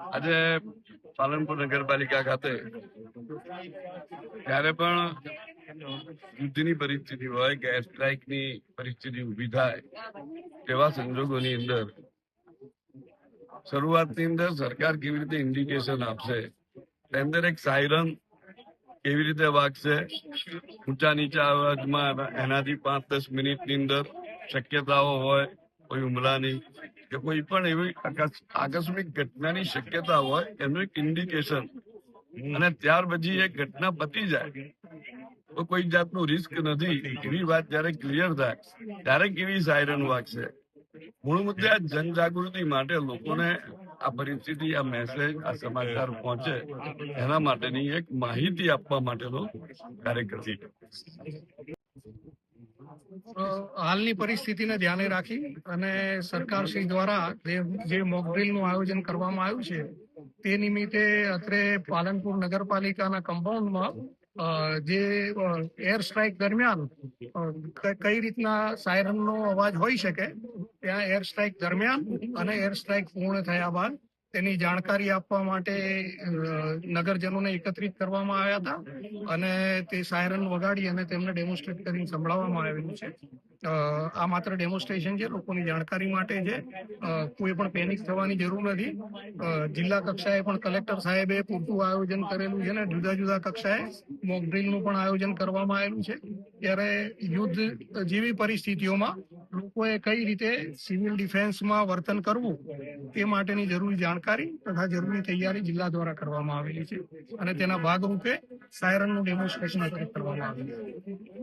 આજે પાલનપુર નગરપાલિકા ખાતે ત્યારે પણ યુદ્ધની પરિસ્થિતિ હોય કે એર સ્ટ્રાઇકની પરિસ્થિતિ ઊભી થાય, તેવા સંજોગોની અંદર શરૂઆતની અંદર સરકાર કેવી રીતે ઇન્ડિકેશન આપશે તેની અંદર એક સાયરન કેવી રીતે વાગશે, ઊંચા નીચા અવાજમાં એનાથી પાંચ દસ મિનિટની અંદર શક્યતાઓ હોય, કોઈ હુમલાની કે કોઈ પણ એવી આકસ્મિક ઘટનાની શક્યતા હોય એનું એક ઇન્ડિકેશન અને ત્યાર પછી એ ઘટના પતી જાય. તો કોઈ જાતનું રિસ્ક નથી. એવી વાત જયારે ક્લિયર થાય ત્યારે કેવી સાયરન વાગશે? મૂળ મુદ્દે આ જનજાગૃતિ માટે લોકોને આ પરિસ્થિતિ આ મેસેજ આ સમાચાર પહોંચે એના માટેની એક માહિતી આપવા માટેનો કાર્યક્રમ. હાલની પરિસ્થિતિને ધ્યાને રાખી અને સરકાર શ્રી દ્વારા જે મોકડ્રીલનું આયોજન કરવામાં આવ્યું છે, તે નિમિત્તે અત્રે પાલનપુર નગરપાલિકાના કમ્પાઉન્ડમાં જે એર સ્ટ્રાઇક દરમિયાન કઈ રીતના સાયરનનો અવાજ હોઈ શકે, ત્યાં એર સ્ટ્રાઇક દરમિયાન અને એર સ્ટ્રાઇક પૂર્ણ થયા બાદ તેની જાણકારી આપવા માટે નગરજનોને એકત્રિત કરવામાં આવ્યા હતા અને તે સાયરન વગાડી અને તેમને ડેમોન્સ્ટ્રેટ કરીને સંભળાવવામાં આવેલું છે. આ માત્ર ડેમોન્સ્ટ્રેશન છે, લોકોની જાણકારી માટે છે. કોઈ પણ પેનિક થવાની જરૂર નથી. જિલ્લા કક્ષાએ પણ કલેક્ટર સાહેબે પૂરતું આયોજન કરેલું છે અને જુદા જુદા કક્ષાએ મોક ડ્રીલનું પણ આયોજન કરવામાં આવેલું છે. ત્યારે યુદ્ધ જેવી પરિસ્થિતિઓમાં લોકોએ કઈ રીતે સિવિલ ડિફેન્સમાં વર્તન કરવું તે માટેની જરૂરી જાણકારી તથા જરૂરી તૈયારી જિલ્લા દ્વારા કરવામાં આવેલી છે અને તેના ભાગરૂપે સાયરનનું ડેમોન્સ્ટ્રેશન કરવામાં આવ્યું